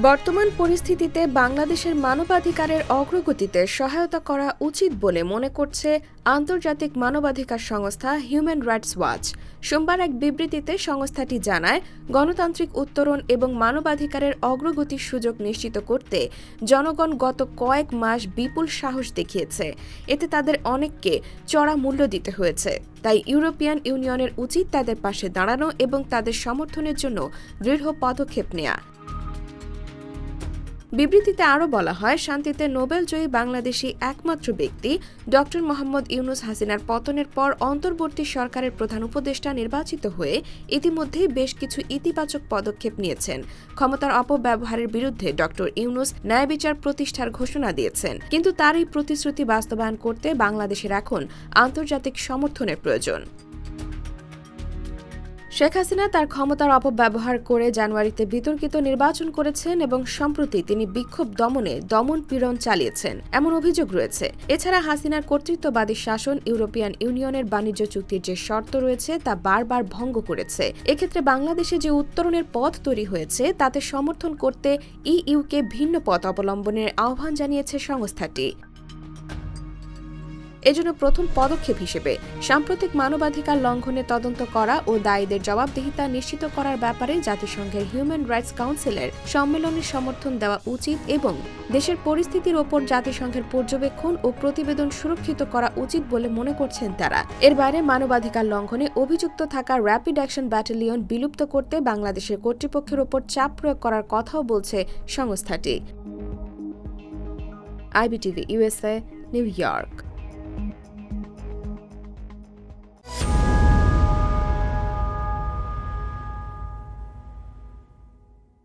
বর্তমান পরিস্থিতিতে বাংলাদেশের মানবাধিকারের অগ্রগতিতে সহায়তা করা উচিত বলে মনে করছে আন্তর্জাতিক মানবাধিকার সংস্থা হিউম্যান রাইটস ওয়াচ। সোমবার এক বিবৃতিতে সংস্থাটি জানায়, গণতান্ত্রিক উত্তরণ এবং মানবাধিকারের অগ্রগতির সুযোগ নিশ্চিত করতে জনগণ গত কয়েক মাস বিপুল সাহস দেখিয়েছে। এতে তাদের অনেককে চড়া মূল্য দিতে হয়েছে। তাই ইউরোপিয়ান ইউনিয়নের উচিত তাদের পাশে দাঁড়ানো এবং তাদের সমর্থনের জন্য দৃঢ় পদক্ষেপ নেওয়া বিবৃতিতে আরও বলা হয়, শান্তিতে নোবেল জয়ী বাংলাদেশি একমাত্র ব্যক্তি ড. মোহাম্মদ ইউনুস হাসিনার পতনের পর অন্তর্বর্তী সরকারের প্রধান উপদেষ্টা নির্বাচিত হয়ে ইতিমধ্যেই বেশ কিছু ইতিবাচক পদক্ষেপ নিয়েছেন। ক্ষমতার অপব্যবহারের বিরুদ্ধে ড. ইউনুস ন্যায় বিচার প্রতিষ্ঠার ঘোষণা দিয়েছেন। কিন্তু তার এই প্রতিশ্রুতি বাস্তবায়ন করতে বাংলাদেশের এখন আন্তর্জাতিক সমর্থনের প্রয়োজন। শেখ হাসিনা তার ক্ষমতার অপব্যবহার করে জানুয়ারিতে বিতর্কিত নির্বাচন করেছেন এবং সম্প্রতি তিনি বিক্ষোভ দমনে দমন পীড়ন চালিয়েছেন। এমন অভিযোগ রয়েছে। এছাড়া হাসিনার কর্তৃত্ববাদী শাসন ইউরোপিয়ান ইউনিয়নের বাণিজ্য চুক্তির যে শর্ত রয়েছে তা বারবার ভঙ্গ করেছে। এক্ষেত্রে বাংলাদেশে যে উত্তরণের পথ তৈরি হয়েছে, তাতে সমর্থন করতে ইইউকে ভিন্ন পথ অবলম্বনের আহ্বান জানিয়েছে সংস্থাটি। এজন্য প্রথম পদক্ষেপ হিসেবে সাম্প্রতিক মানবাধিকার লঙ্ঘনে তদন্ত করা ও দায়ীদের জবাবদিহিতা নিশ্চিত করার ব্যাপারে জাতিসংঘের হিউম্যান রাইটস কাউন্সিলের সম্মেলনে সমর্থন দেওয়া উচিত এবং দেশের পরিস্থিতির ওপর জাতিসংঘের পর্যবেক্ষণ ও প্রতিবেদন সুরক্ষিত করা উচিত বলে মনে করছেন তারা। এর বাইরে মানবাধিকার লঙ্ঘনে অভিযুক্ত থাকা র্যাপিড অ্যাকশন ব্যাটালিয়ন বিলুপ্ত করতে বাংলাদেশের কর্তৃপক্ষের ওপর চাপ প্রয়োগ করার কথাও বলছে সংস্থাটি। IBTV USA New York.